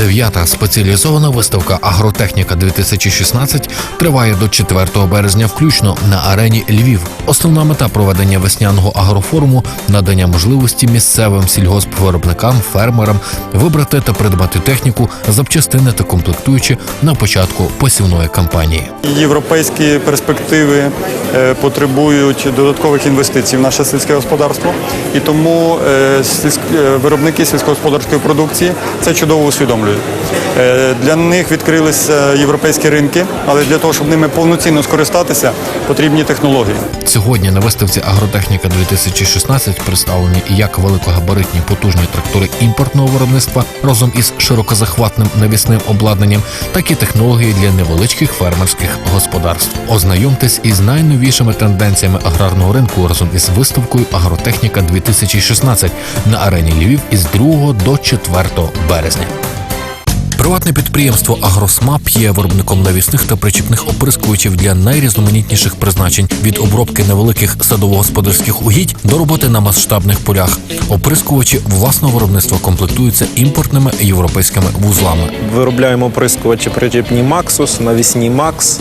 Дев'ята спеціалізована виставка Агротехніка 2016 триває до 4 березня, включно на арені Львів. Основна мета проведення весняного агрофоруму надання можливості місцевим сільгоспвиробникам, фермерам вибрати та придбати техніку, запчастини та комплектуючі на початку посівної кампанії. Європейські перспективи е, потребують додаткових інвестицій в наше сільське господарство, і тому е, е, виробники сільськогосподарської продукції це чудово усвідомлюють. Е, Для них відкрилися європейські ринки, але для того, щоб ними повноцінно скористатися, потрібні технології. Сьогодні на виставці Агротехніка 2016 представлені як великогабаритні потужні трактори імпортного виробництва разом із широкозахватним навісним обладнанням, так і технології для невеличких фермерських господарств. Ознайомтесь із найновішими тенденціями аграрного ринку разом із виставкою Агротехніка 2016 на арені Львів із 2 до 4 березня. Приватне підприємство Агросмап є виробником навісних та причіпних оприскувачів для найрізноманітніших призначень від обробки невеликих садово-господарських угідь до роботи на масштабних полях. Оприскувачі власного виробництва комплектуються імпортними європейськими вузлами. Виробляємо оприскувачі причіпні Максус, навісні Макс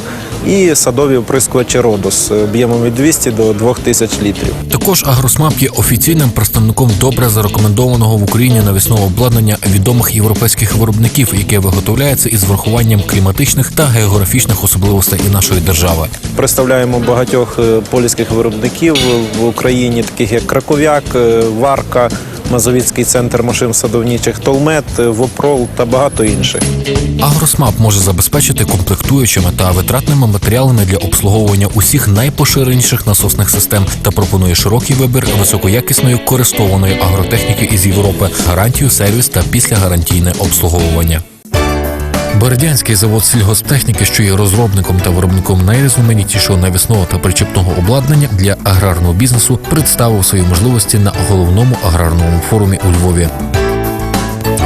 і садові оприскувачі Родос об'ємом від 200 до 2000 літрів. Також Агросмап є офіційним представником добре зарекомендованого в Україні навісного обладнання відомих європейських виробників, яке виготовляється із врахуванням кліматичних та географічних особливостей і нашої держави. Представляємо багатьох е, польських виробників в Україні, таких як Краков'як, е, Варка, Мазовіцький центр машин садовничих Толмет, е, Вопрол та багато інших. Агросмап може забезпечити комплектуючими та витратними матеріалами для обслуговування усіх найпоширеніших насосних систем та пропонує широкий вибір високоякісної користованої агротехніки із Європи, гарантію, сервіс та післягарантійне обслуговування. Бердянський завод сільгосптехніки, що є розробником та виробником найрізноманітнішого навісного та причепного обладнання для аграрного бізнесу, представив свої можливості на головному аграрному форумі у Львові.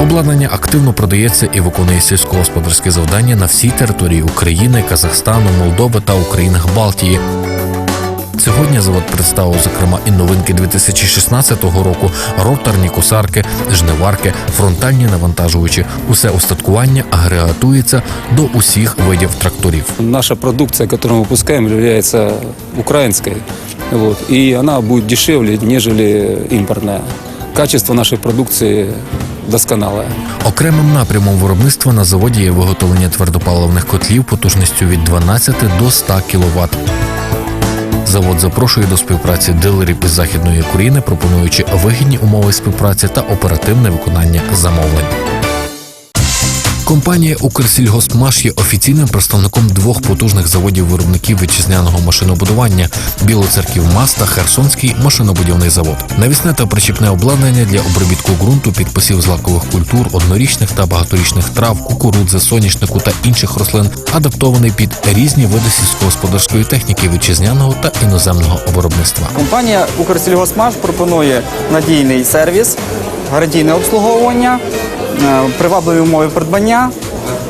Обладнання активно продається і виконує сільськогосподарські завдання на всій території України, Казахстану, Молдови та Українах Балтії. Сьогодні завод представив зокрема і новинки 2016 року: роторні косарки, жниварки, фронтальні навантажувачі. Усе устаткування агрегатується до усіх видів тракторів. Наша продукция, которую мы выпускаем, является украинской. Вот, и она будет дешевле, нежели импортная. Качество нашей продукции досконалое. Окремим напрямом виробництва на заводі є виготовлення твердопаливних котлів потужністю від 12 до 100 кВт. Завод запрошує до співпраці дилерів із західної України, пропонуючи вигідні умови співпраці та оперативне виконання замовлень. Компанія Укрсільгоспмаш є офіційним представником двох потужних заводів виробників вітчизняного машинобудування Білоцерків МАЗ та Херсонський машинобудівний завод. Навісне та причіпне обладнання для обробітку ґрунту під посів злакових культур, однорічних та багаторічних трав, кукурудзи, соняшнику та інших рослин, адаптований під різні види сільськогосподарської техніки вітчизняного та іноземного виробництва. Компанія Укрсільгосмаш пропонує надійний сервіс, гарантійне обслуговування, привабливі умови придбання,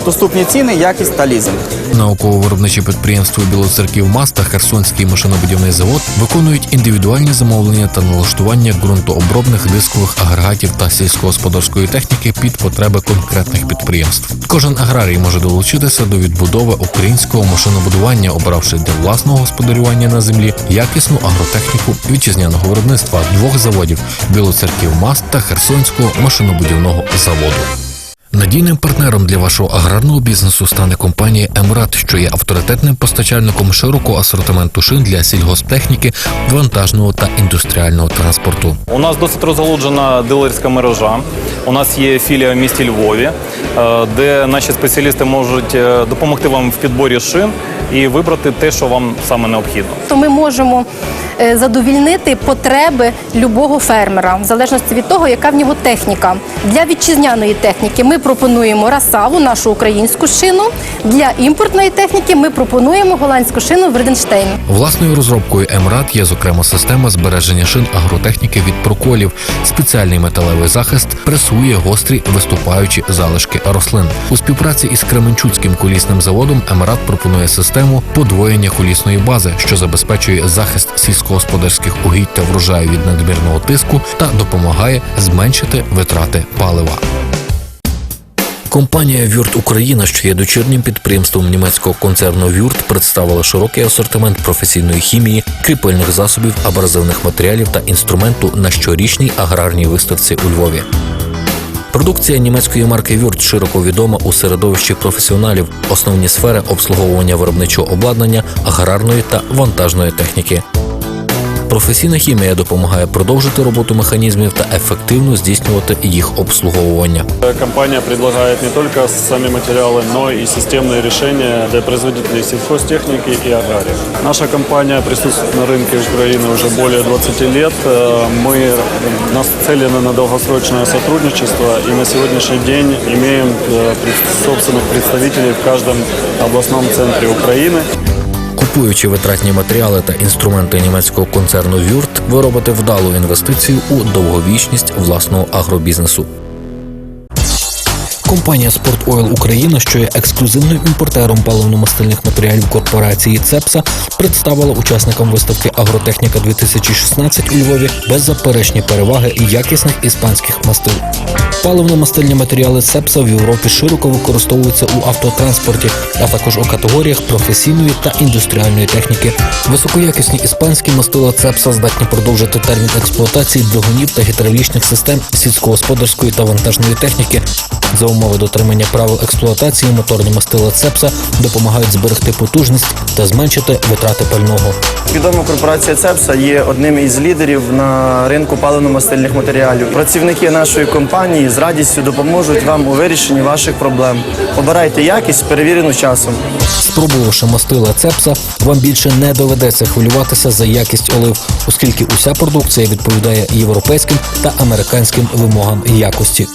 доступні ціни, якість та лізинг. Науково-виробниче підприємство Білоцерків МАЗ та Херсонський машинобудівний завод виконують індивідуальні замовлення та налаштування ґрунтообробних дискових агрегатів та сільськогосподарської техніки під потреби конкретних підприємств. Кожен аграрій може долучитися до відбудови українського машинобудування, обравши для власного господарювання на землі якісну агротехніку вітчизняного виробництва двох заводів Білоцерків МАЗ та Херсонського машинобудівного заводу. Надійним партнером для вашого аграрного бізнесу стане компанія Емрат, що є авторитетним постачальником широкого асортименту шин для сільгосптехніки, вантажного та індустріального транспорту. У нас досить розгалуджена дилерська мережа. У нас є філія в місті Львові, е, де наші спеціалісти можуть е, допомогти вам в підборі шин і вибрати те, що вам саме необхідно. то ми можемо е, задовільнити потреби любого фермера, в залежності від того, яка в нього техніка. Для вітчизняної техніки ми пропонуємо расаву, нашу українську шину. Для імпортної техніки ми пропонуємо голландську шину Верденштейн. Власною розробкою Емрат є зокрема система збереження шин агротехніки від проколів. Спеціальний металевий захист пресує гострі виступаючі залишки рослин. У співпраці із Кременчуцьким колісним заводом Емрат пропонує систему подвоєння колісної бази, що забезпечує захист сільськогосподарських угідь та врожаю від надмірного тиску та допомагає зменшити витрати палива. Компанія Вюрт Україна, що є дочірнім підприємством німецького концерну Вюрт, представила широкий асортимент професійної хімії, кріпильних засобів, абразивних матеріалів та інструменту на щорічній аграрній виставці у Львові. Продукція німецької марки Вюрт широко відома у середовищі професіоналів, основні сфери обслуговування виробничого обладнання, аграрної та вантажної техніки. Професійна хімія допомагає продовжити роботу механізмів та ефективно здійснювати їх обслуговування. Компания предлагает не только сами материалы, но и системные решения для производителей сельхозтехники и агрария. Наша компания присутствует на рынке Украины уже более 20 лет. Э, Мы нацелены на долгосрочное сотрудничество и на сегодняшний день имеем э, пред- собственных представителей в каждом областном центре Украины. Купуючи витратні матеріали та інструменти німецького концерну Вюрт, ви робите вдалу інвестицію у довговічність власного агробізнесу. Компанія Спорт Ойл Україна, що є ексклюзивним імпортером паливно-мастильних матеріалів корпорації Цепса, представила учасникам виставки Агротехніка 2016 у Львові беззаперечні переваги якісних іспанських мастил. Паливно-мастильні матеріали Цепса в Європі широко використовуються у автотранспорті, а також у категоріях професійної та індустріальної техніки. Високоякісні іспанські мастила Цепса здатні продовжити термін експлуатації двигунів та гідравлічних систем сільськогосподарської та вантажної техніки. За умови дотримання правил експлуатації моторні мастила Цепса допомагають зберегти потужність та зменшити витрати пального. Відома корпорація Цепса є одним із лідерів на ринку паливно-мастильних матеріалів. Працівники нашої компанії з радістю допоможуть вам у вирішенні ваших проблем. Обирайте якість, перевірену часом. Спробувавши мастила Цепса, вам більше не доведеться хвилюватися за якість олив, оскільки уся продукція відповідає європейським та американським вимогам якості.